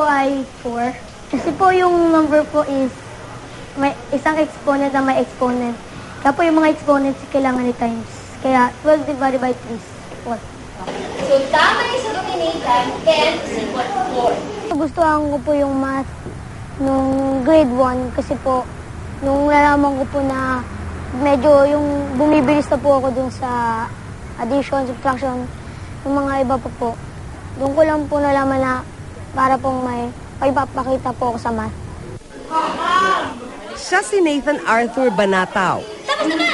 ay 4. Kasi po yung number po is may isang exponent na may exponent. Kaya po yung mga exponents kailangan ni times. Kaya 12 divided by 3 is 4. So, tama yung sagot ni Nathan. n is equal to 4. Gustuhan ko po yung math nung grade 1 kasi po nung nalaman ko po na medyo yung bumibilis na po ako dun sa addition, subtraction, yung mga iba pa po. Doon ko lang po nalaman na para pong may paipapakita po ako sa math. Siya si Nathan Arthur Banataw. Tapos na ba?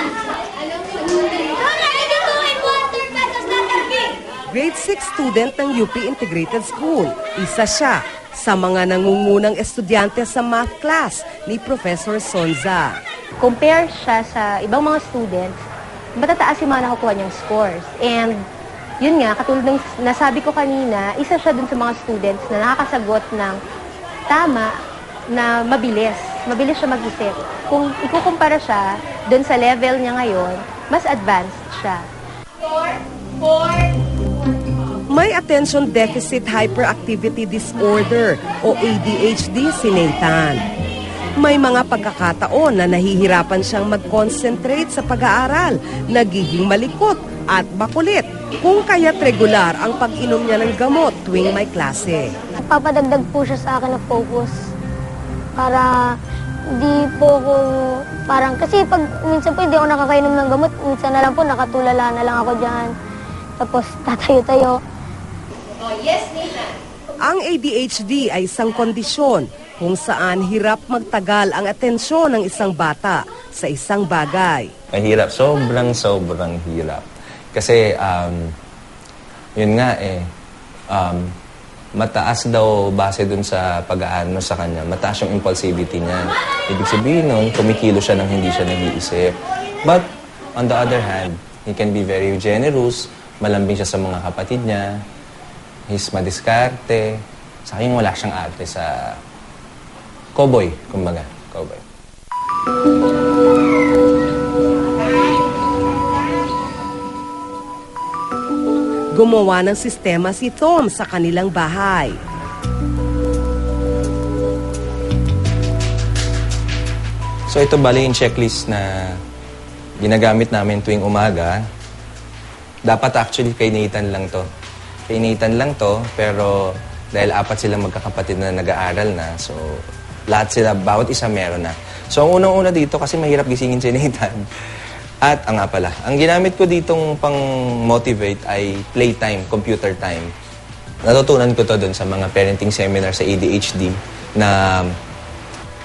Grade 6 student ng UP Integrated School. Isa siya sa mga nangungunang estudyante sa math class ni Professor Sonza. compare siya sa ibang mga students, matataas yung mga nakukuha niyang scores. And yun nga, katulad ng nasabi ko kanina, isa siya dun sa mga students na nakakasagot ng tama na mabilis. Mabilis siya mag-isip. Kung ikukumpara siya dun sa level niya ngayon, mas advanced siya. 4, 4, May attention deficit hyperactivity disorder o ADHD si Nathan. May mga pagkakataon na nahihirapan siyang mag-concentrate sa pag-aaral, nagiging malikot at makulit, kung kaya't regular ang pag-inom niya ng gamot tuwing may klase. Papadagdag po siya sa akin ng focus para hindi po ako parang kasi pag minsan po hindi ako nakakainom ng gamot, minsan na lang po nakatulala na lang ako diyan. Tapos tatayo-tayo. Oh, yes, Nathan. Ang ADHD ay isang kondisyon kung saan hirap magtagal ang atensyon ng isang bata sa isang bagay. Mahirap. Sobrang, sobrang hirap. Kasi, um, yun nga eh, um, mataas daw base dun sa pag-aano sa kanya. Mataas yung impulsivity niya. Ibig sabihin nun, kumikilo siya nang hindi siya nag-iisip. But, on the other hand, he can be very generous. Malambing siya sa mga kapatid niya. He's madiskarte. Sa akin, wala siyang arte sa cowboy, kumbaga. Cowboy. Gumawa ng sistema si Tom sa kanilang bahay. So ito bali yung checklist na ginagamit namin tuwing umaga. Dapat actually kay Nathan lang to. Kay Nathan lang to, pero dahil apat silang magkakapatid na nag-aaral na, so lahat sila, bawat isa meron na. So ang unang-una dito, kasi mahirap gisingin si Nathan. At, ang nga pala, ang ginamit ko ditong pang-motivate ay playtime, computer time. Natutunan ko to dun sa mga parenting seminar sa ADHD na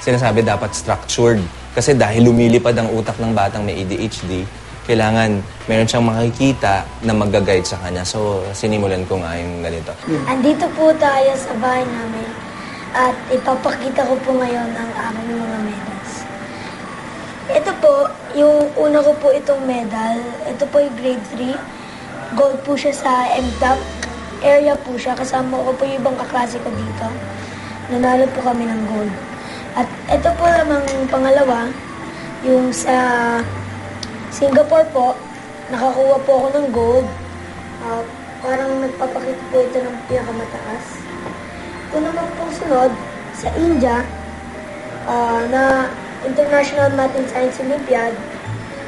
sinasabi dapat structured. Kasi dahil lumilipad ang utak ng batang may ADHD, kailangan meron siyang makikita na mag-guide sa kanya. So, sinimulan ko nga yung ganito. Andito po tayo sa bahay namin at ipapakita ko po ngayon ang aking mga medals. Ito po, yung una ko po itong medal. Ito po yung grade 3. Gold po siya sa MDAP. Area po siya. Kasama ko po yung ibang kaklase ko dito. Nanalo po kami ng gold. At ito po namang pangalawa, yung sa Singapore po, nakakuha po ako ng gold. Ah, parang nagpapakita po ito ng pinakamataas. Ito naman pong sunod, sa India, ah, na International Math and Science Olympiad,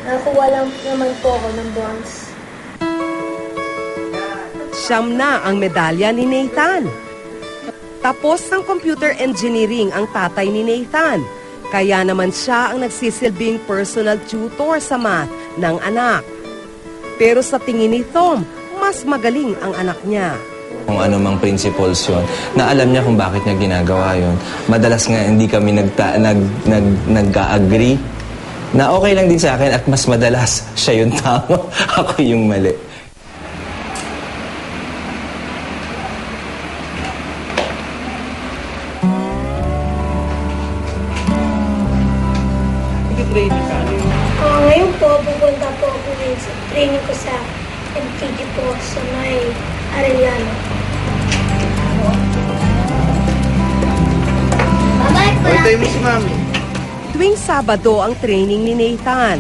nakakuha lang naman po ako ng bronze. Siyam na ang medalya ni Nathan. Tapos ng computer engineering ang tatay ni Nathan. Kaya naman siya ang nagsisilbing personal tutor sa math ng anak. Pero sa tingin ni Tom, mas magaling ang anak niya. Kung ano mang principles yun, na alam niya kung bakit niya ginagawa yun. Madalas nga hindi kami nagta, nag, nag, nag-agree na okay lang din sa akin at mas madalas siya yung tama, ako yung mali. Uh, ngayon po, pupunta po ako sa training ko sa MTG po sa may Arellano. Babalik pa Pagtay mo si Mami. Tuwing Sabado ang training ni Nathan.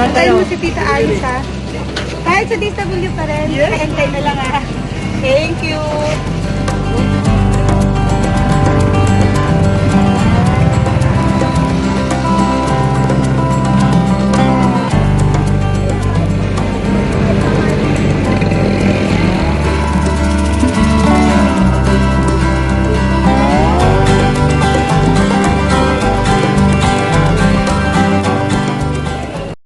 Antayin mo si Tita Alice, ha? Kahit sa DSW pa rin, yes. na lang, ha? Thank you.